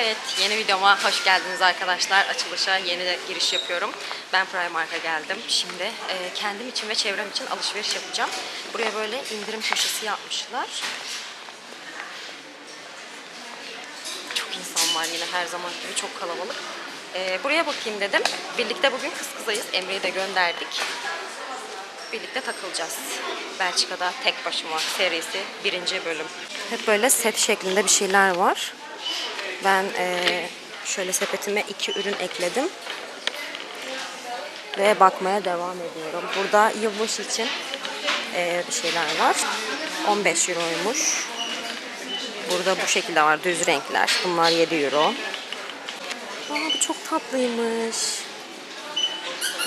Evet, yeni videoma hoş geldiniz arkadaşlar. Açılışa yeni de giriş yapıyorum. Ben Primark'a geldim. Şimdi e, kendim için ve çevrem için alışveriş yapacağım. Buraya böyle indirim köşesi yapmışlar. Çok insan var yine her zaman gibi çok kalabalık. E, buraya bakayım dedim. Birlikte bugün kız kızayız. Emre'yi de gönderdik. Birlikte takılacağız. Belçika'da tek başıma serisi birinci bölüm. Hep böyle set şeklinde bir şeyler var. Ben eee, şöyle sepetime iki ürün ekledim. Ve bakmaya devam ediyorum. Burada yılbaşı için eee, bir şeyler var. 15 euroymuş. Burada bu şekilde var düz renkler. Bunlar 7 euro. Aa, bu çok tatlıymış.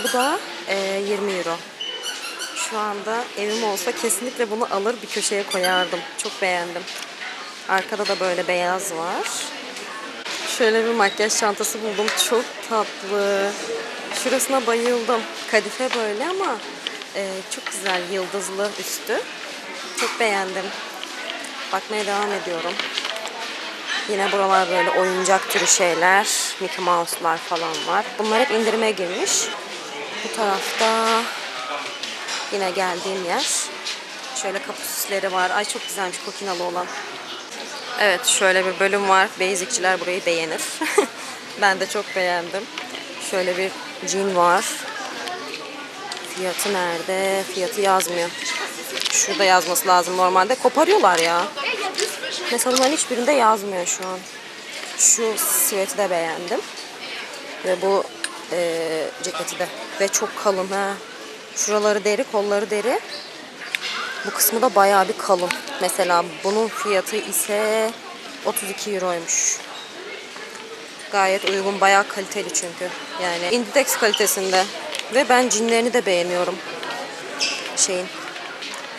Bu da eee, 20 euro. Şu anda evim olsa kesinlikle bunu alır bir köşeye koyardım. Çok beğendim. Arkada da böyle beyaz var. Şöyle bir makyaj çantası buldum. Çok tatlı. Şurasına bayıldım. Kadife böyle ama e, çok güzel yıldızlı üstü. Çok beğendim. Bakmaya devam ediyorum. Yine buralar böyle oyuncak türü şeyler. Mickey Mouse'lar falan var. Bunlar hep indirime girmiş. Bu tarafta yine geldiğim yer. Şöyle kapı süsleri var. Ay çok güzelmiş kokinalı olan. Evet şöyle bir bölüm var. Basic'çiler burayı beğenir. ben de çok beğendim. Şöyle bir jean var. Fiyatı nerede? Fiyatı yazmıyor. Şurada yazması lazım normalde. Koparıyorlar ya. Mesela bunların hiçbirinde yazmıyor şu an. Şu siveti de beğendim. Ve bu eee, ceketi de. Ve çok kalın ha. Şuraları deri, kolları deri. Bu kısmı da bayağı bir kalın. Mesela bunun fiyatı ise 32 euroymuş. Gayet uygun, bayağı kaliteli çünkü. Yani Inditex kalitesinde. Ve ben cinlerini de beğeniyorum. Şeyin,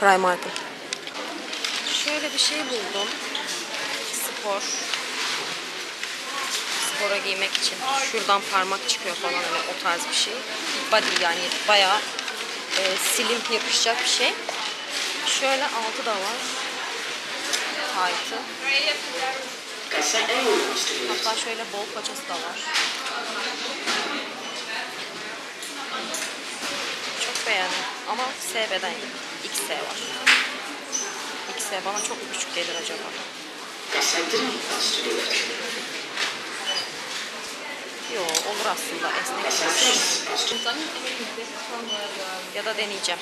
Primark'ın. Şöyle bir şey buldum. Spor. Spora giymek için. Şuradan parmak çıkıyor falan hani o tarz bir şey. Body yani bayağı e, silim yapışacak bir şey. Şöyle altı da var. Taytı. Hatta şöyle bol paçası da var. Çok beğendim. Ama S beden yok. XS var. XS bana çok mu küçük gelir acaba? Yo olur aslında esnek. Ya da deneyeceğim.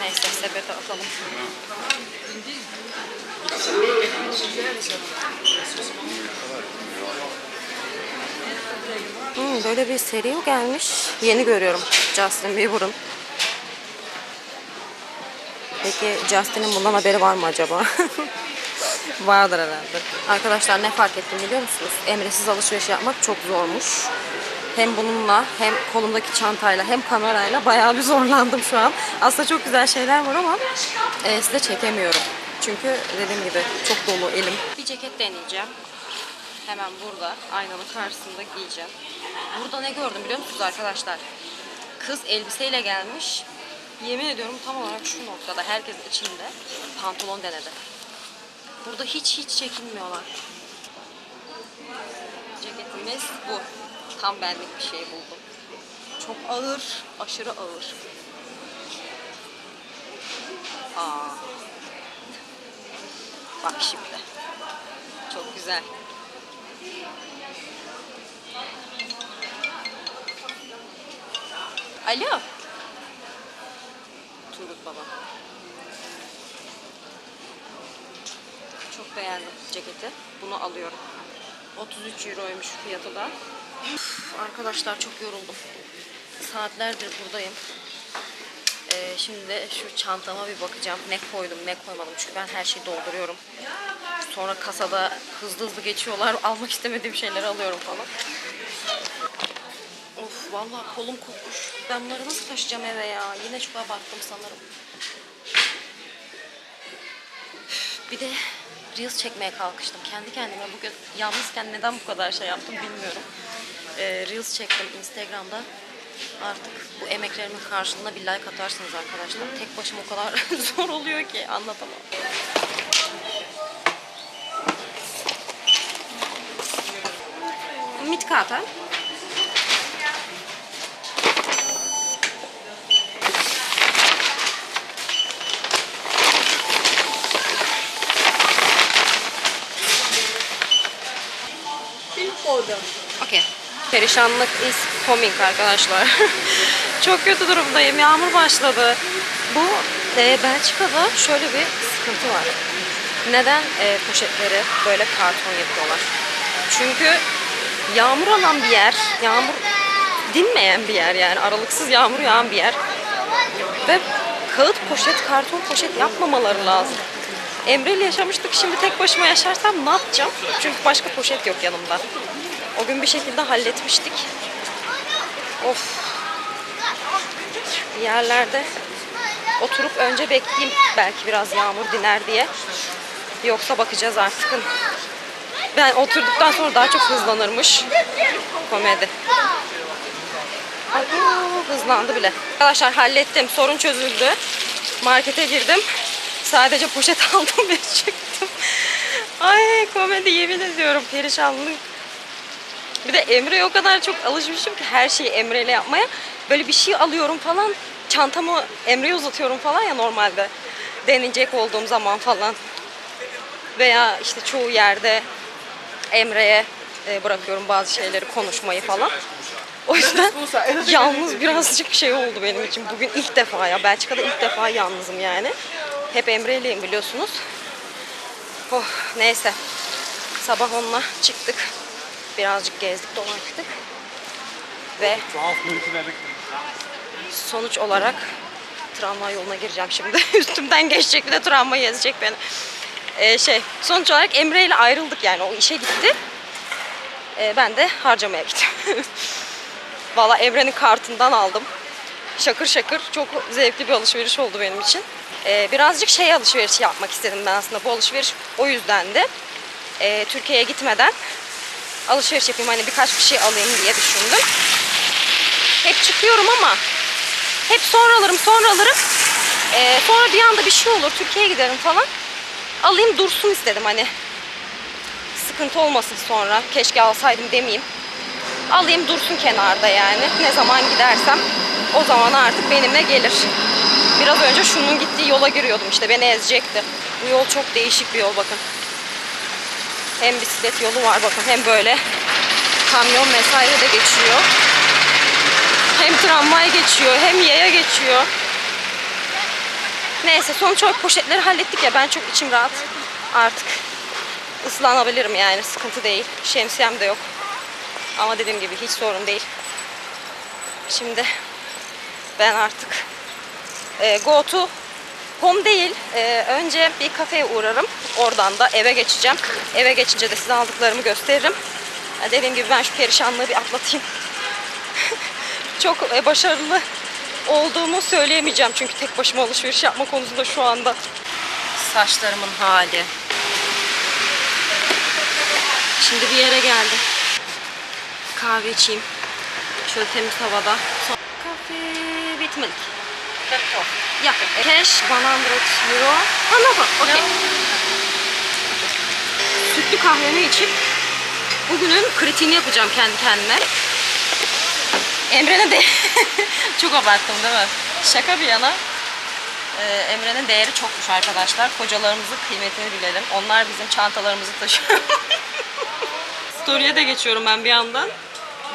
Neyse sepete atalım. Hmm, böyle bir seri gelmiş. Yeni görüyorum Justin Bieber'ın. Peki Justin'in bundan haberi var mı acaba? Vardır herhalde. Arkadaşlar ne fark ettim biliyor musunuz? Emresiz alışveriş yapmak çok zormuş. Hem bununla hem kolumdaki çantayla hem kamerayla bayağı bir zorlandım şu an. Aslında çok güzel şeyler var ama e, size çekemiyorum. Çünkü dediğim gibi çok dolu elim. Bir ceket deneyeceğim. Hemen burada aynanın karşısında giyeceğim. Burada ne gördüm biliyor musunuz arkadaşlar? Kız elbiseyle gelmiş. Yemin ediyorum tam olarak şu noktada herkes içinde pantolon denedi. Burada hiç hiç çekinmiyorlar. Ceketimiz bu. Tam benlik bir şey buldum. Çok ağır, aşırı ağır. Aa. Bak şimdi. Çok güzel. Alo. Turgut Baba. Çok beğendim ceketi. Bunu alıyorum. 33 euroymuş fiyatı da. Üf, arkadaşlar çok yoruldum. Saatlerdir buradayım. Ee, şimdi de şu çantama bir bakacağım. Ne koydum ne koymadım. Çünkü ben her şeyi dolduruyorum. Sonra kasada hızlı hızlı geçiyorlar. Almak istemediğim şeyleri alıyorum falan. Of vallahi kolum kopmuş. Ben bunları nasıl taşıyacağım eve ya? Yine çok abarttım sanırım. Bir de Reels çekmeye kalkıştım. Kendi kendime bugün yalnızken neden bu kadar şey yaptım bilmiyorum. Ee, Reels çektim Instagram'da. Artık bu emeklerimin karşılığında bir like atarsınız arkadaşlar. Tek başıma o kadar zor oluyor ki anlatamam. Mitkata. Okey. Perişanlık is coming arkadaşlar. Çok kötü durumdayım. Yağmur başladı. Bu e, Belçika'da şöyle bir sıkıntı var. Neden e, poşetleri böyle karton yapıyorlar? Çünkü yağmur alan bir yer, yağmur dinmeyen bir yer yani aralıksız yağmur yağan bir yer. Ve kağıt poşet, karton poşet yapmamaları lazım. Emre'yle yaşamıştık. Şimdi tek başıma yaşarsam ne yapacağım? Çünkü başka poşet yok yanımda. O gün bir şekilde halletmiştik. Of. Bir yerlerde oturup önce bekleyeyim. Belki biraz yağmur diner diye. Yoksa bakacağız artık. Ben oturduktan sonra daha çok hızlanırmış. Komedi. Hızlandı bile. Arkadaşlar hallettim. Sorun çözüldü. Markete girdim. Sadece poşet aldım ve çıktım. Ay komedi yemin ediyorum perişanlık. Bir de Emre'ye o kadar çok alışmışım ki her şeyi Emre'yle yapmaya. Böyle bir şey alıyorum falan. Çantamı Emre'ye uzatıyorum falan ya normalde. Deneyecek olduğum zaman falan. Veya işte çoğu yerde Emre'ye e, bırakıyorum bazı şeyleri konuşmayı falan. O yüzden yalnız birazcık şey oldu benim için. Bugün ilk defa ya. Belçika'da ilk defa yalnızım yani. Hep Emre'yleyim biliyorsunuz. Oh neyse. Sabah onunla çıktık. Birazcık gezdik dolaştık. Ve sonuç olarak tramvay yoluna gireceğim şimdi. Üstümden geçecek bir de tramvay ezecek beni. Ee, şey sonuç olarak Emre ile ayrıldık yani o işe gitti. Ee, ben de harcamaya gittim. Valla Emre'nin kartından aldım. Şakır şakır çok zevkli bir alışveriş oldu benim için. Ee, birazcık şey alışveriş yapmak istedim ben aslında. Bu alışveriş o yüzden de e, Türkiye'ye gitmeden alışveriş yapayım hani birkaç bir şey alayım diye düşündüm. Hep çıkıyorum ama hep sonra alırım sonra alırım. Ee, sonra bir anda bir şey olur Türkiye'ye giderim falan. Alayım dursun istedim hani. Sıkıntı olmasın sonra. Keşke alsaydım demeyeyim. Alayım dursun kenarda yani. Ne zaman gidersem o zaman artık benimle gelir. Biraz önce şunun gittiği yola giriyordum işte beni ezecekti. Bu yol çok değişik bir yol bakın. Hem bisiklet yolu var bakın hem böyle kamyon vesaire de geçiyor. Hem tramvay geçiyor hem yaya geçiyor. Neyse sonuç olarak poşetleri hallettik ya ben çok içim rahat. Artık ıslanabilirim yani sıkıntı değil. Şemsiyem de yok. Ama dediğim gibi hiç sorun değil. Şimdi ben artık e, go to home değil. e, önce bir kafeye uğrarım. Oradan da eve geçeceğim. Eve geçince de size aldıklarımı gösteririm. Dediğim gibi ben şu perişanlığı bir atlatayım. Çok e, başarılı olduğumu söyleyemeyeceğim. Çünkü tek başıma alışveriş yapma konusunda şu anda. Saçlarımın hali. Şimdi bir yere geldim. Kahve içeyim. Şöyle temiz havada. Kahve bitmedik. Ya, cash 100 euro. Ha, no, okay. Sütlü kahvemi içip bugünün kritiğini yapacağım kendi kendime. Emre'nin de çok abarttım değil mi? Şaka bir yana e, Emre'nin değeri çokmuş arkadaşlar. Kocalarımızın kıymetini bilelim. Onlar bizim çantalarımızı taşıyor. Story'e de geçiyorum ben bir yandan.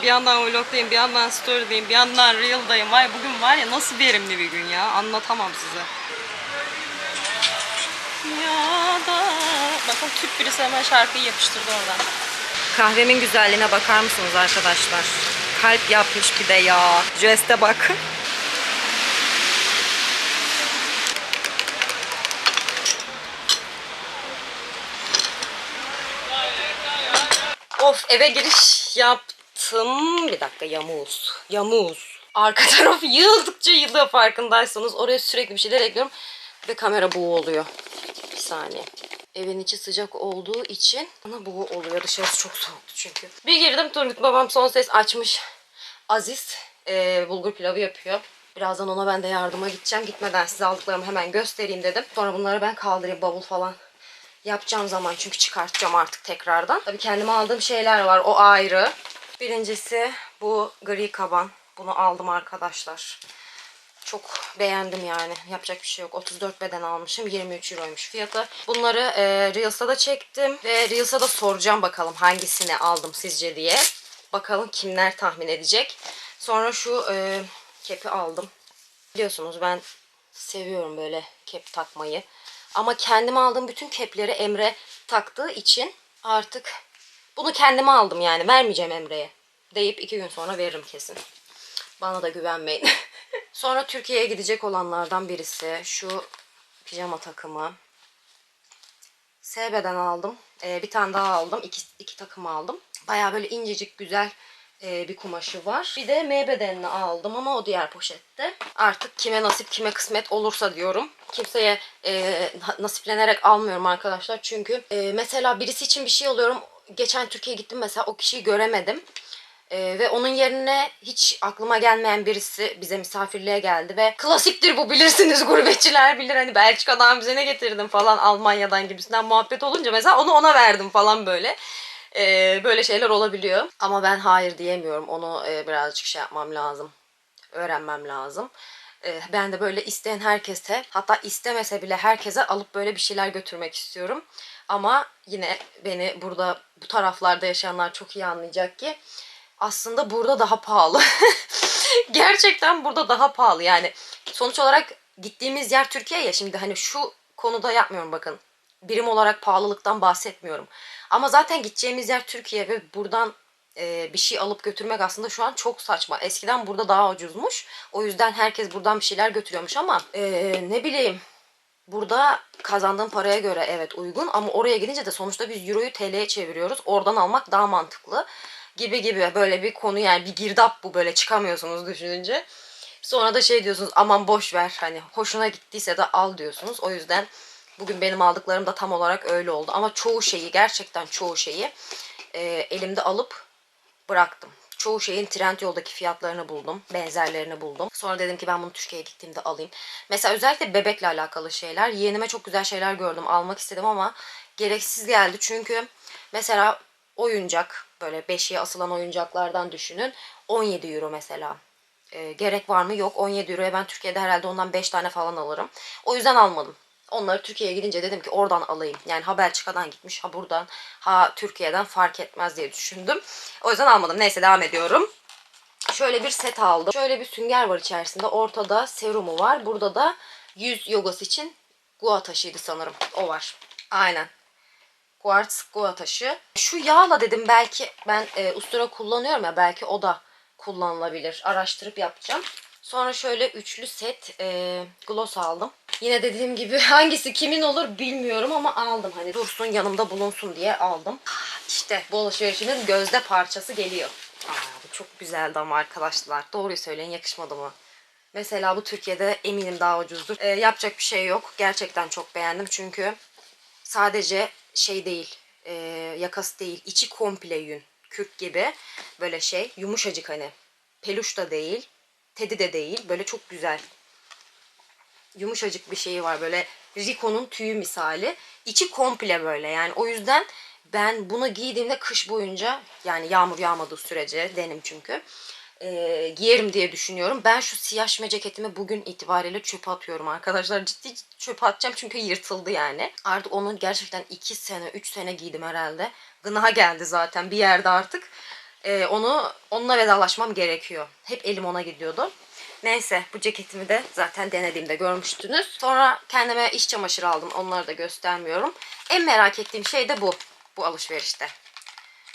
Bir yandan vlogdayım, bir yandan story'dayım, bir yandan reel'dayım. Vay bugün var ya nasıl verimli bir gün ya. Anlatamam size. Ya da... Bakın Türk birisi hemen şarkıyı yapıştırdı oradan. Kahvemin güzelliğine bakar mısınız arkadaşlar? Kalp yapmış bir de ya. Jeste bak. Of eve giriş yaptım. Bir dakika yamuz. Yamuz. Arka taraf yığıldıkça yığılıyor farkındaysanız. Oraya sürekli bir şeyler ekliyorum. Ve kamera buğu oluyor. Bir saniye. Evin içi sıcak olduğu için bana bu oluyor. Dışarısı çok soğuktu çünkü. Bir girdim Turgut babam son ses açmış. Aziz e, bulgur pilavı yapıyor. Birazdan ona ben de yardıma gideceğim. Gitmeden size aldıklarımı hemen göstereyim dedim. Sonra bunları ben kaldırayım bavul falan yapacağım zaman çünkü çıkartacağım artık tekrardan. Tabii kendime aldığım şeyler var o ayrı. Birincisi bu gri kaban. Bunu aldım arkadaşlar. Çok beğendim yani. Yapacak bir şey yok. 34 beden almışım. 23 euroymuş fiyatı. Bunları e, Reels'ta da çektim. Ve Reels'a da soracağım bakalım hangisini aldım sizce diye. Bakalım kimler tahmin edecek. Sonra şu e, kepi aldım. Biliyorsunuz ben seviyorum böyle kep takmayı. Ama kendim aldığım bütün kepleri Emre taktığı için artık bunu kendime aldım yani. Vermeyeceğim Emre'ye. Deyip iki gün sonra veririm kesin. Bana da güvenmeyin. sonra Türkiye'ye gidecek olanlardan birisi şu pijama takımı. SB'den aldım. Ee, bir tane daha aldım. İki, iki takım aldım. Baya böyle incecik güzel e, bir kumaşı var. Bir de M bedenini aldım ama o diğer poşette. Artık kime nasip kime kısmet olursa diyorum. Kimseye e, nasiplenerek almıyorum arkadaşlar. Çünkü e, mesela birisi için bir şey alıyorum. Geçen Türkiye'ye gittim mesela o kişiyi göremedim. Ee, ve onun yerine hiç aklıma gelmeyen birisi bize misafirliğe geldi ve klasiktir bu bilirsiniz gurbetçiler bilir hani Belçika'dan bize ne getirdim falan Almanya'dan gibisinden muhabbet olunca mesela onu ona verdim falan böyle. Ee, böyle şeyler olabiliyor ama ben hayır diyemiyorum onu e, birazcık şey yapmam lazım öğrenmem lazım. Ee, ben de böyle isteyen herkese hatta istemese bile herkese alıp böyle bir şeyler götürmek istiyorum. Ama yine beni burada bu taraflarda yaşayanlar çok iyi anlayacak ki aslında burada daha pahalı. Gerçekten burada daha pahalı. Yani sonuç olarak gittiğimiz yer Türkiye ya şimdi hani şu konuda yapmıyorum bakın. Birim olarak pahalılıktan bahsetmiyorum. Ama zaten gideceğimiz yer Türkiye ve buradan e, bir şey alıp götürmek aslında şu an çok saçma. Eskiden burada daha ucuzmuş. O yüzden herkes buradan bir şeyler götürüyormuş ama e, ne bileyim Burada kazandığım paraya göre evet uygun ama oraya gidince de sonuçta biz euroyu TL'ye çeviriyoruz. Oradan almak daha mantıklı gibi gibi böyle bir konu yani bir girdap bu böyle çıkamıyorsunuz düşününce. Sonra da şey diyorsunuz aman boş ver hani hoşuna gittiyse de al diyorsunuz. O yüzden bugün benim aldıklarım da tam olarak öyle oldu. Ama çoğu şeyi gerçekten çoğu şeyi e, elimde alıp bıraktım. Çoğu şeyin Trendyol'daki fiyatlarını buldum. Benzerlerini buldum. Sonra dedim ki ben bunu Türkiye'ye gittiğimde alayım. Mesela özellikle bebekle alakalı şeyler. Yeğenime çok güzel şeyler gördüm. Almak istedim ama gereksiz geldi. Çünkü mesela oyuncak böyle beşiğe asılan oyuncaklardan düşünün. 17 euro mesela. E, gerek var mı? Yok. 17 euroya ben Türkiye'de herhalde ondan 5 tane falan alırım. O yüzden almadım. Onları Türkiye'ye gidince dedim ki oradan alayım. Yani ha Belçika'dan gitmiş ha buradan ha Türkiye'den fark etmez diye düşündüm. O yüzden almadım. Neyse devam ediyorum. Şöyle bir set aldım. Şöyle bir sünger var içerisinde. Ortada serumu var. Burada da yüz yogası için gua taşıydı sanırım. O var. Aynen. Quartz gua taşı. Şu yağla dedim belki ben e, ustura kullanıyorum ya belki o da kullanılabilir. Araştırıp yapacağım. Sonra şöyle üçlü set e, gloss aldım. Yine dediğim gibi hangisi kimin olur bilmiyorum ama aldım. Hani dursun yanımda bulunsun diye aldım. İşte bu alışverişimin gözde parçası geliyor. Aa, bu çok güzeldi ama arkadaşlar. Doğruyu söyleyin yakışmadı mı? Mesela bu Türkiye'de eminim daha ucuzdur. E, yapacak bir şey yok. Gerçekten çok beğendim çünkü sadece şey değil, e, yakası değil, içi komple yün. Kürk gibi böyle şey yumuşacık hani. Peluş da değil, tedi de değil. Böyle çok güzel. Yumuşacık bir şeyi var böyle Rico'nun tüyü misali. İçi komple böyle yani o yüzden ben bunu giydiğimde kış boyunca yani yağmur yağmadığı sürece denim çünkü e, giyerim diye düşünüyorum. Ben şu siyah şime ceketimi bugün itibariyle çöpe atıyorum arkadaşlar. Ciddi çöpe atacağım çünkü yırtıldı yani. Artık onu gerçekten 2 sene 3 sene giydim herhalde. Gına geldi zaten bir yerde artık. E, onu onunla vedalaşmam gerekiyor. Hep elim ona gidiyordu. Neyse bu ceketimi de zaten denediğimde görmüştünüz. Sonra kendime iş çamaşırı aldım. Onları da göstermiyorum. En merak ettiğim şey de bu. Bu alışverişte.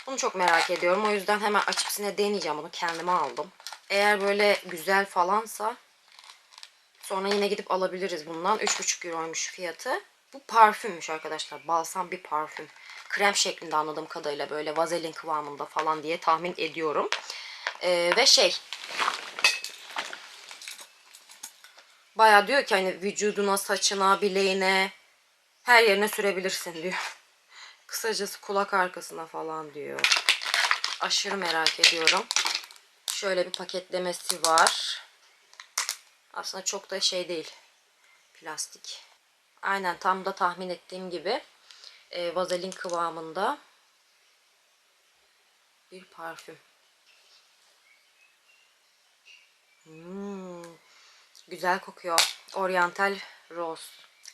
Bunu çok merak ediyorum. O yüzden hemen açıp size deneyeceğim. Bunu kendime aldım. Eğer böyle güzel falansa sonra yine gidip alabiliriz bundan. 3,5 euroymuş fiyatı. Bu parfümmüş arkadaşlar. Balsam bir parfüm. Krem şeklinde anladığım kadarıyla böyle vazelin kıvamında falan diye tahmin ediyorum. Ee, ve şey Baya diyor ki hani vücuduna, saçına, bileğine Her yerine sürebilirsin diyor. Kısacası kulak arkasına falan diyor. Aşırı merak ediyorum. Şöyle bir paketlemesi var. Aslında çok da şey değil. Plastik. Aynen tam da tahmin ettiğim gibi e, vazelin kıvamında bir parfüm. Hmm, güzel kokuyor. Oriental Rose.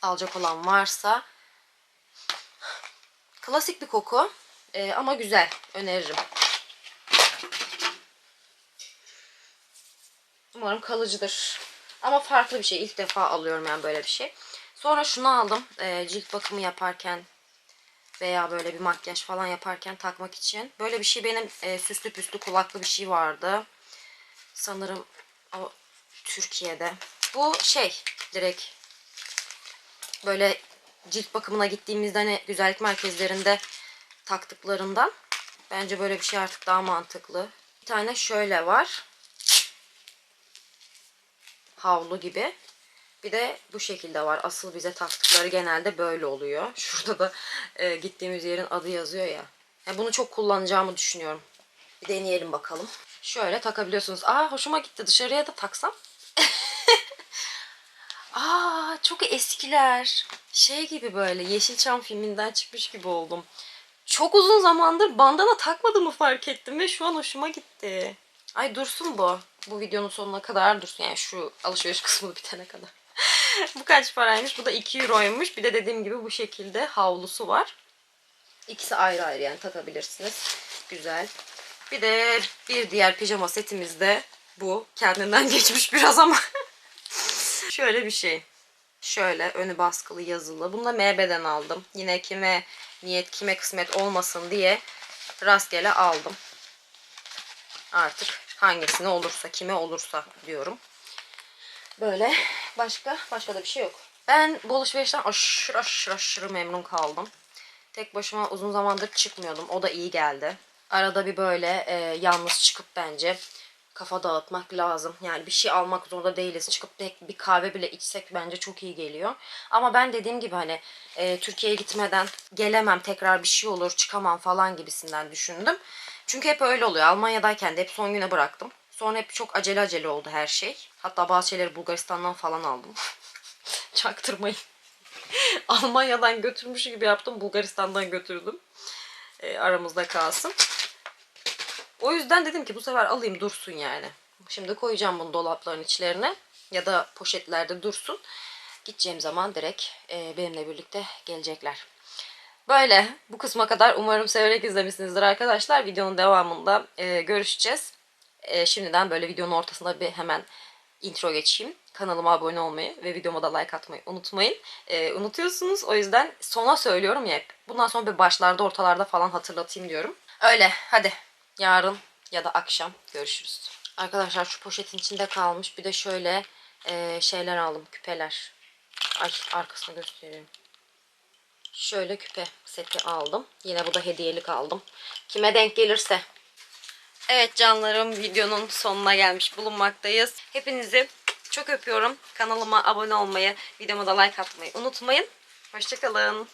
Alacak olan varsa klasik bir koku e, ama güzel. Öneririm. Umarım kalıcıdır. Ama farklı bir şey. İlk defa alıyorum yani böyle bir şey. Sonra şunu aldım. e, cilt bakımı yaparken veya böyle bir makyaj falan yaparken takmak için. Böyle bir şey benim e, süslü püslü kulaklı bir şey vardı. Sanırım o Türkiye'de. Bu şey direkt böyle cilt bakımına gittiğimizde hani güzellik merkezlerinde taktıklarından. Bence böyle bir şey artık daha mantıklı. Bir tane şöyle var. Havlu gibi. Bir de bu şekilde var. Asıl bize taktıkları genelde böyle oluyor. Şurada da e, gittiğimiz yerin adı yazıyor ya. Yani bunu çok kullanacağımı düşünüyorum. Bir deneyelim bakalım. Şöyle takabiliyorsunuz. Aa hoşuma gitti. Dışarıya da taksam. Aa çok eskiler. Şey gibi böyle Yeşilçam filminden çıkmış gibi oldum. Çok uzun zamandır bandana takmadığımı fark ettim ve şu an hoşuma gitti. Ay dursun bu. Bu videonun sonuna kadar dursun. Yani şu alışveriş kısmı bitene kadar. bu kaç paraymış? Bu da 2 euroymuş. Bir de dediğim gibi bu şekilde havlusu var. İkisi ayrı ayrı yani takabilirsiniz. Güzel. Bir de bir diğer pijama setimiz de bu. Kendinden geçmiş biraz ama. Şöyle bir şey. Şöyle önü baskılı yazılı. Bunu da MB'den aldım. Yine kime niyet kime kısmet olmasın diye rastgele aldım. Artık hangisine olursa kime olursa diyorum. Böyle başka başka da bir şey yok. Ben bu alışverişten aşırı aşırı aşırı memnun kaldım. Tek başıma uzun zamandır çıkmıyordum. O da iyi geldi. Arada bir böyle e, yalnız çıkıp bence kafa dağıtmak lazım. Yani bir şey almak zorunda değiliz. Çıkıp tek bir kahve bile içsek bence çok iyi geliyor. Ama ben dediğim gibi hani e, Türkiye'ye gitmeden gelemem tekrar bir şey olur çıkamam falan gibisinden düşündüm. Çünkü hep öyle oluyor. Almanya'dayken de hep son güne bıraktım. Sonra hep çok acele acele oldu her şey. Hatta bazı şeyleri Bulgaristan'dan falan aldım. Çaktırmayın. Almanya'dan götürmüş gibi yaptım. Bulgaristan'dan götürdüm. E, aramızda kalsın. O yüzden dedim ki bu sefer alayım dursun yani. Şimdi koyacağım bunu dolapların içlerine. Ya da poşetlerde dursun. Gideceğim zaman direkt e, benimle birlikte gelecekler. Böyle bu kısma kadar umarım severek izlemişsinizdir arkadaşlar. Videonun devamında e, görüşeceğiz. E, şimdiden böyle videonun ortasında bir hemen intro geçeyim. Kanalıma abone olmayı ve videoma da like atmayı unutmayın. E, unutuyorsunuz o yüzden sona söylüyorum ya hep. Bundan sonra bir başlarda ortalarda falan hatırlatayım diyorum. Öyle hadi yarın ya da akşam görüşürüz. Arkadaşlar şu poşetin içinde kalmış bir de şöyle e, şeyler aldım küpeler. Ay arkasını göstereyim. Şöyle küpe seti aldım. Yine bu da hediyelik aldım. Kime denk gelirse. Evet canlarım videonun sonuna gelmiş bulunmaktayız. Hepinizi çok öpüyorum. Kanalıma abone olmayı, videoma da like atmayı unutmayın. Hoşçakalın.